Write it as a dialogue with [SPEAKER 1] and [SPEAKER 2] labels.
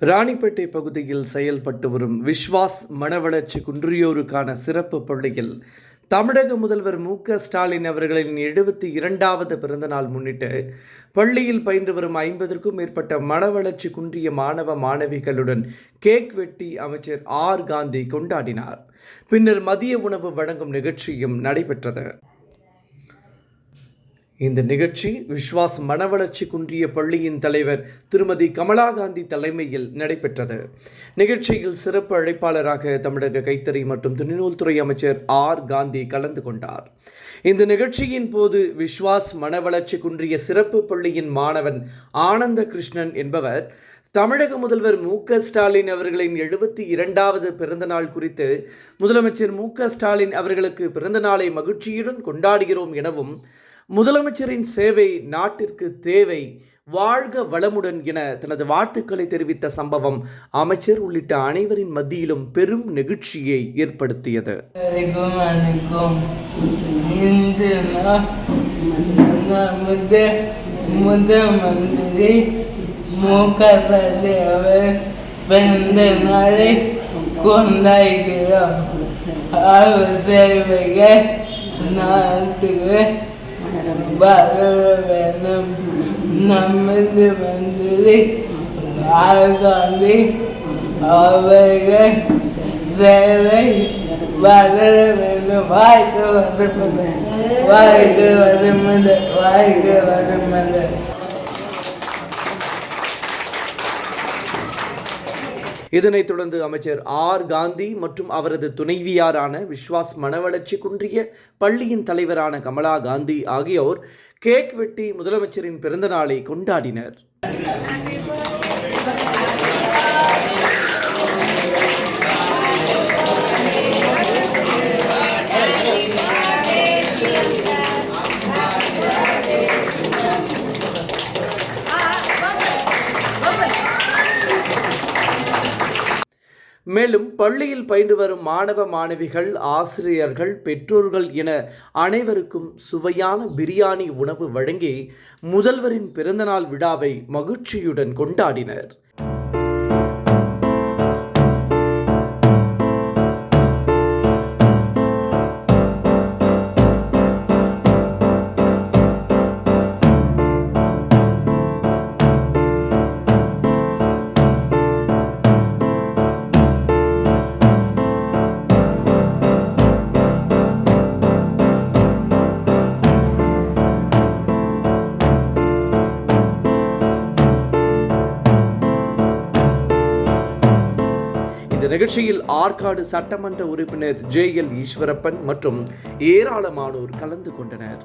[SPEAKER 1] ராணிப்பேட்டை பகுதியில் செயல்பட்டு வரும் விஸ்வாஸ் மனவளர்ச்சி குன்றியோருக்கான சிறப்பு பள்ளியில் தமிழக முதல்வர் மு க ஸ்டாலின் அவர்களின் எழுபத்தி இரண்டாவது பிறந்தநாள் முன்னிட்டு பள்ளியில் பயின்று வரும் ஐம்பதற்கும் மேற்பட்ட மனவளர்ச்சி குன்றிய மாணவ மாணவிகளுடன் கேக் வெட்டி அமைச்சர் ஆர் காந்தி கொண்டாடினார். பின்னர் மதிய உணவு வழங்கும் நிகழ்ச்சியும் நடைபெற்றது. இந்த நிகழ்ச்சி விஸ்வாஸ் மனவளர்ச்சி குன்றிய பள்ளியின் தலைவர் திருமதி கமலா காந்தி தலைமையில் நடைபெற்றது. நிகழ்ச்சியில் சிறப்பு அழைப்பாளராக தமிழக கைத்தறி மற்றும் துணிநூல்துறை அமைச்சர் ஆர் காந்தி கலந்து கொண்டார். இந்த நிகழ்ச்சியின் போது விஸ்வாஸ் மனவளர்ச்சி குன்றிய சிறப்பு பள்ளியின் மாணவன் ஆனந்த கிருஷ்ணன் என்பவர் தமிழக முதல்வர் மு க ஸ்டாலின் அவர்களின் எழுபத்தி இரண்டாவது பிறந்தநாள் குறித்து முதலமைச்சர் மு க ஸ்டாலின் அவர்களுக்கு பிறந்தநாளை மகிழ்ச்சியுடன் கொண்டாடுகிறோம் எனவும் முதலமைச்சரின் சேவை நாட்டிற்கு தேவை. வாழ்க வளமுடன் என தனது வாழ்த்துக்களை தெரிவித்த சம்பவம் அமைச்சர் உள்ளிட்ட அனைவரின் மத்தியிலும் பெரும் நெகிழ்ச்சியை ஏற்படுத்தியது.
[SPEAKER 2] அனைக்கும் அனைக்கும் அவர் பிறந்த நாளை அவர் தேவைகள் நாட்டுக்கு பரவனம் நமந்து வந்தது. மந்திரி காந்தி அவர்கள் தேவை வளர வேண்டும் வாழ்க வரமல்ல வாழ்க வரமல்ல வாழ்க வரமல்ல
[SPEAKER 1] இதனைத் தொடர்ந்து அமைச்சர் ஆர். காந்தி மற்றும் அவரது துணைவியாரான விஸ்வாஸ் மனவளர்ச்சி குன்றிய பள்ளியின் தலைவரான கமலா காந்தி ஆகியோர் கேக் வெட்டி முதலமைச்சரின் பிறந்தநாளை கொண்டாடினர். மேலும் பள்ளியில் பயின்று வரும் மாணவ மாணவிகள் ஆசிரியர்கள் பெற்றோர்கள் என அனைவருக்கும் சுவையான பிரியாணி உணவு வழங்கி முதல்வரின் பிறந்தநாள் விழாவை மகிழ்ச்சியுடன் கொண்டாடினர். இந்த நிகழ்ச்சியில் ஆற்காடு சட்டமன்ற உறுப்பினர் ஜே எல் ஈஸ்வரப்பன் மற்றும் ஏராளமானோர் கலந்து கொண்டனர்.